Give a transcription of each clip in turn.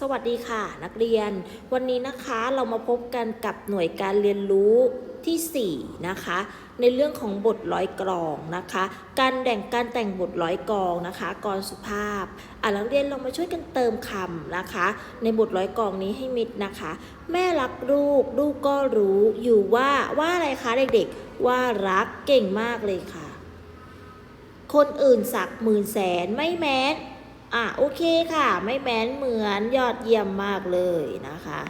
สวัสดีค่ะ นักเรียน วันนี้นะคะเรามาพบกันกับหน่วยการเรียนรู้ทีสี่ 4 นะคะ ในเรื่องของบทร้อยกรองนะคะ การแต่งการแต่งบทร้อยกรองนะคะกรสุภาพอะนักเรียนเรามาช่วยกันเติมคำนะคะ ในบทร้อยกรองนี้ให้มิดนะคะ แม่รักลูกลูกก็รู้อยู่ว่าว่าอะไรคะเด็กๆ ว่ารักเก่งมากเลยค่ะ คนอื่นสักหมื่นแสนไม่แม้ อะโอเคค่ะ ไม่แม้นเหมือนยอดเยี่ยมมากเลยนะคะ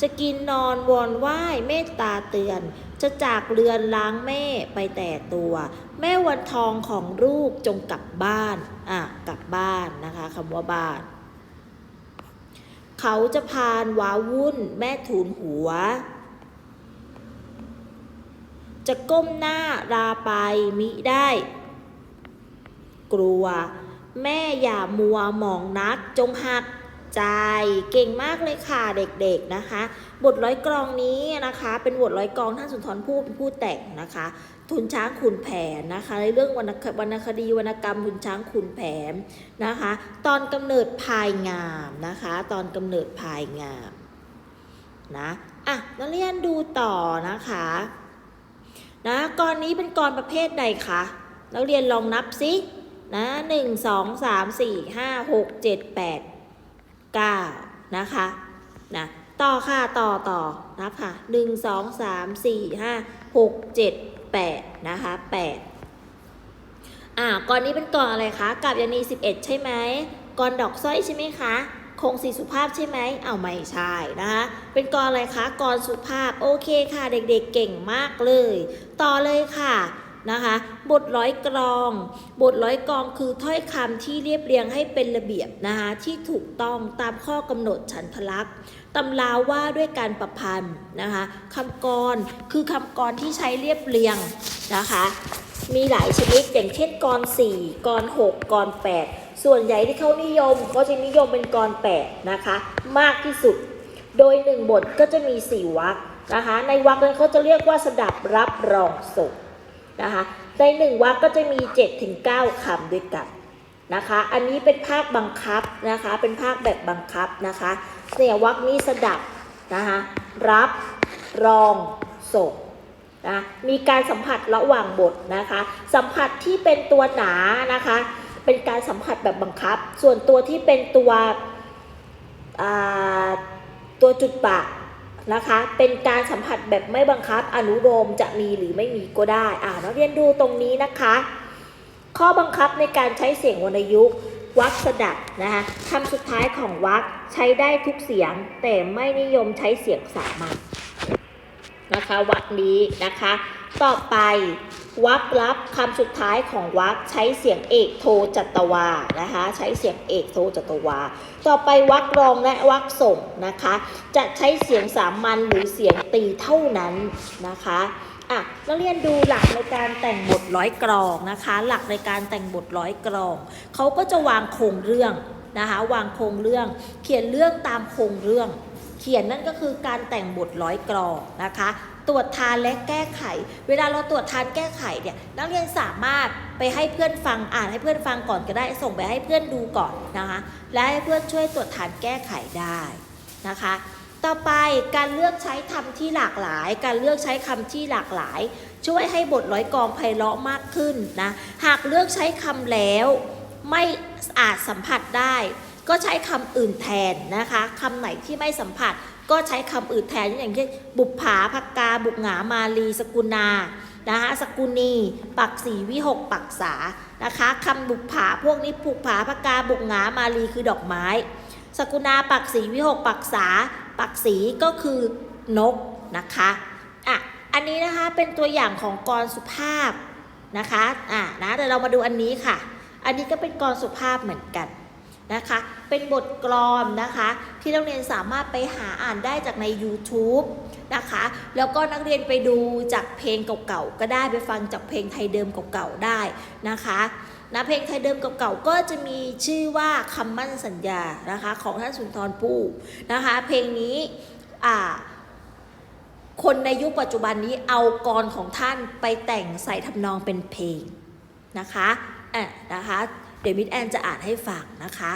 จะกินนอนวอนไหว้เมตตาเตือน จะจากเรือนล้างแม่ไปแต่ตัว แม่วันทองของลูกจงกลับบ้านอะกลับบ้านนะคะคำว่าบ้านเขาจะพานว้าวุ่นแม่ทูลหัว จะก้มหน้าลาไปมิได้ กลัว แม่อย่ามัวหมองนักจงหักใจเก่งมากเลยค่ะเด็กๆนะคะ บทร้อยกรองนี้นะคะ เป็นบทร้อยกรองท่านสุนทรภู่เป็นผู้แต่งนะคะทุนช้างขุนแผนนะคะ ในเรื่องวรรณควรรณคดีวรรณกรรมทุนช้างขุนแผนนะคะ ตอนกำเนิดพายงามนะคะ ตอนกำเนิดพายงามนะอะนักเรียนดูต่อนะคะนะกรนี้เป็นกรประเภทใดคะนักเรียนลองนับสิ นะหนึ่งสองสามสี่ห้าหกเจ็ดแปดเก้านะคะนะต่อค่ะต่อต่อนับค่ะหนึ่งสองสามสี่ห้าหกเจ็ดแปดนะคะแปดอ่าก่อนนี้เป็นก่อนอะไรคะกับยานีสิบเอ็ดใช่ไหมก่อนดอกสร้อยใช่ไหมคะคงสีสุภาพใช่ไหมเอาไม่ใช่นะคะ เป็นกรอะไรคะกรสุภาพ โอเคค่ะ เด็กๆเก่งมากเลย ต่อเลยค่ะ นะคะ บทร้อยกรอง บทร้อยกรองคือถ้อยคำที่เรียบเรียงให้เป็นระเบียบนะคะที่ถูกต้องตามข้อกำหนดฉันทลักษณ์ตำราว่าด้วยการประพันธ์นะคะคำกรคือคำกรที่ใช้เรียบเรียงนะคะ มีหลายชนิดอย่างเช่นกร4กร6กร8ส่วนใหญ่ที่เขานิยมก็จะนิยมเป็นกร8นะคะ มากที่สุด โดยหนึ่งบทก็จะมี4วรรคนะคะ ในวรรคนั้นเขาจะเรียกว่าสดับรับรองส่ง นะคะในหนึ่งวรรคก็จะมี7ถึง9คำด้วยกันนะคะ อันนี้เป็นภาคบังคับนะคะ เป็นภาคแบบบังคับนะคะเนี่ยวรรคนี้สดับนะคะรับรองส่งนะมีการสัมผัสระหว่างบทนะคะ สัมผัสที่เป็นตัวหนานะคะ เป็นการสัมผัสแบบบังคับ ส่วนตัวที่เป็นตัวตัวจุดปะ นะคะ เป็นการสัมผัสแบบไม่บังคับอนุโลมจะมีหรือไม่มีก็ได้ อ่านักเรียนดูตรงนี้นะคะ ข้อบังคับในการใช้เสียงวรรณยุกต์วรรคสดับนะคะคำสุดท้ายของวรรคใช้ได้ทุกเสียง แต่ไม่นิยมใช้เสียงสามัญนะคะวรรคนี้นะคะ ต่อไป วรรคลับคำสุดท้ายของวรรคใช้เสียงเอกโทจัตวานะคะ ใช้เสียงเอกโทจัตวา ต่อไปวรรครองและวรรคส่งนะคะ จะใช้เสียงสามัญหรือเสียงตีเท่านั้นนะคะอะนักเรียนดูหลักในการแต่งบทร้อยกรองนะคะ หลักในการแต่งบทร้อยกรองเขาก็จะวางโครงเรื่องนะคะ วางโครงเรื่อง เขียนเรื่องตามโครงเรื่อง ขียนนั่นก็คือการแต่งบทร้อยกรองนะคะ ตรวจทานและแก้ไข เวลาเราตรวจทานแก้ไขเนี่ยนักเรียนสามารถไปให้เพื่อนฟังอ่านให้เพื่อนฟังก่อนก็ได้ ส่งไปให้เพื่อนดูก่อนนะคะ และให้เพื่อนช่วยตรวจทานแก้ไขได้นะคะ ต่อไปการเลือกใช้คำที่หลากหลาย การเลือกใช้คำที่หลากหลาย ช่วยให้บทร้อยกรองไพเราะมากขึ้นนะ หากเลือกใช้คำแล้วไม่อาจสัมผัสได้ ก็ใช้คำอื่นแทนนะคะคำไหนที่ไม่สัมผัส ก็ใช้คำอื่นแทนอย่างเช่นบุปผาภกกา บุกหงามาลี สกุณานะคะสกุณี ปักสีวิหกปักษานะคะคำบุปผาพวกนี้บุปผาภกาบุกหงามาลีคือดอกไม้ สกุณาปักสีวิหกปักษา ปักสีก็คือนกนะคะอะอันนี้นะคะเป็นตัวอย่างของกรสุภาพนะคะอะนะแต่เรามาดูอันนี้ค่ะ อันนี้ก็เป็นกรสุภาพเหมือนกัน นะคะ เป็นบทกลอนนะคะ ที่นักเรียนสามารถไปหาอ่านได้จากใน YouTube นะคะ แล้วก็นักเรียนไปดูจากเพลงเก่าๆก็ได้ไปฟังจากเพลงไทยเดิมเก่าๆได้นะคะนะเพลงไทยเดิมเก่าๆก็จะมีชื่อว่าคำมั่นสัญญานะคะ ของท่านสุนทรภู่นะคะ เพลงนี้อ่าคนในยุคปัจจุบันนี้เอากรของท่านไปแต่งใส่ทำนองเป็นเพลงนะคะอะนะคะ เดี๋ยวมิดแอนจะอ่านให้ฟังนะคะ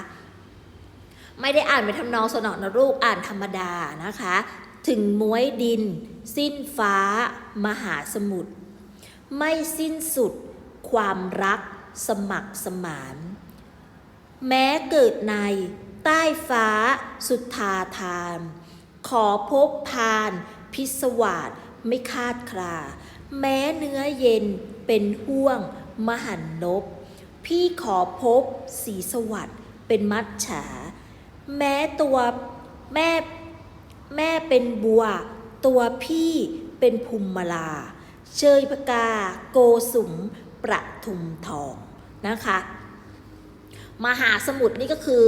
ไม่ได้อ่านเป็นทำนองสนอนะลูกอ่านธรรมดานะคะ ถึงม้วยดิน สิ้นฟ้า มหาสมุทรไม่สิ้นสุด ความรัก สมัครสมาน แม้เกิดใน ใต้ฟ้า สุธาทาน ขอพบพาน พิศวาสไม่คาดคลา แม้เนื้อเย็นเป็นห่วง มหันนบ พี่ขอพบสีสวัสด์เป็นมัจฉา แม้ตัวแม่แม่เป็นบัว ตัวพี่เป็นภูมิมาลา เชยพกา โกสุม ประทุมทองนะคะ มหาสมุทรนี่ก็คือ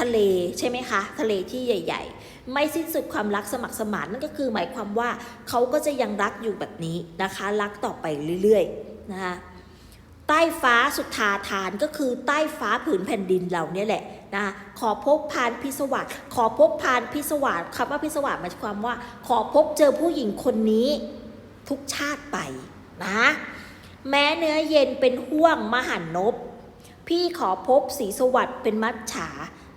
ทะเลใช่ไหมคะ ทะเลที่ใหญ่ ๆ ไม่สิ้นสุดความรักสมัครสมานนั่นก็คือหมายความว่าเขาก็จะยังรักอยู่แบบนี้นะคะ รักต่อไปเรื่อยๆนะคะ ใต้ฟ้าสุธาทานก็คือใต้ฟ้าผืนแผ่นดินเราเนี่ยแหละนะขอพบพานพิศวาสขอพบพานพิศวาสคำว่าพิศวาสหมายความว่า ขอพบเจอผู้หญิงคนนี้ทุกชาติไปนะแม้เนื้อเย็นเป็นห่วงมหันนบ พี่ขอพบสีสวัสด์เป็นมัจฉา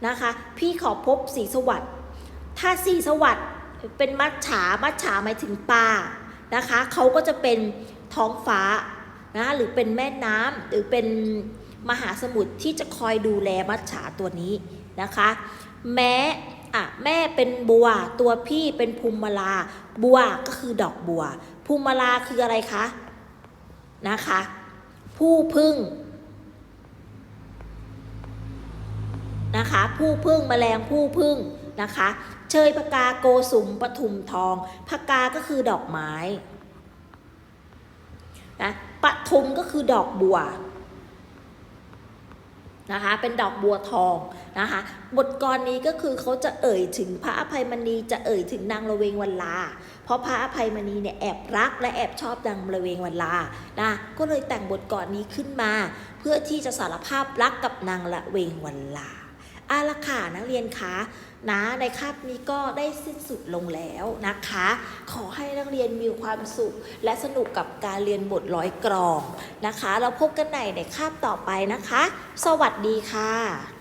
นะคะ พี่ขอพบสีสวัสด์ถ้าสีสวัสด์เป็นมัจฉามัจฉาหมายถึงปลานะคะเขาก็จะเป็นท้องฟ้า นะหรือเป็นแม่น้ำหรือเป็นมหาสมุทรที่จะคอยดูแลมัจฉาตัวนี้นะคะ แม้อะแม่เป็นบัวตัวพี่เป็นภูมิมาลาบัวก็คือดอกบัว ภูมิมาลาคืออะไรคะนะคะ ผู้พึ่งนะคะผู้พึ่งแมลงผู้พึ่งนะคะ เชยพกาโกสุมปทุมทองพกาก็คือดอกไม้นะ ปทุมก็คือดอกบัวนะคะเป็นดอกบัวทองนะคะบทกรนี้ก็คือเขาจะเอ่ยถึงพระอภัยมณีจะเอ่ยถึงนางละเวงวันลา เพราะพระอภัยมณีเนี่ยแอบรักและแอบชอบนางละเวงวันลานะก็เลยแต่งบทกรนี้ขึ้นมา เพื่อที่จะสารภาพรักกับนางละเวงวันลา อาละค่ะนักเรียนคะนะในคาบนี้ก็ได้สิ้นสุดลงแล้วนะคะ ขอให้นักเรียนมีความสุข และสนุกกับการเรียนบทร้อยกรองนะคะ เราพบกันใหม่ในคาบต่อไปนะคะ สวัสดีค่ะ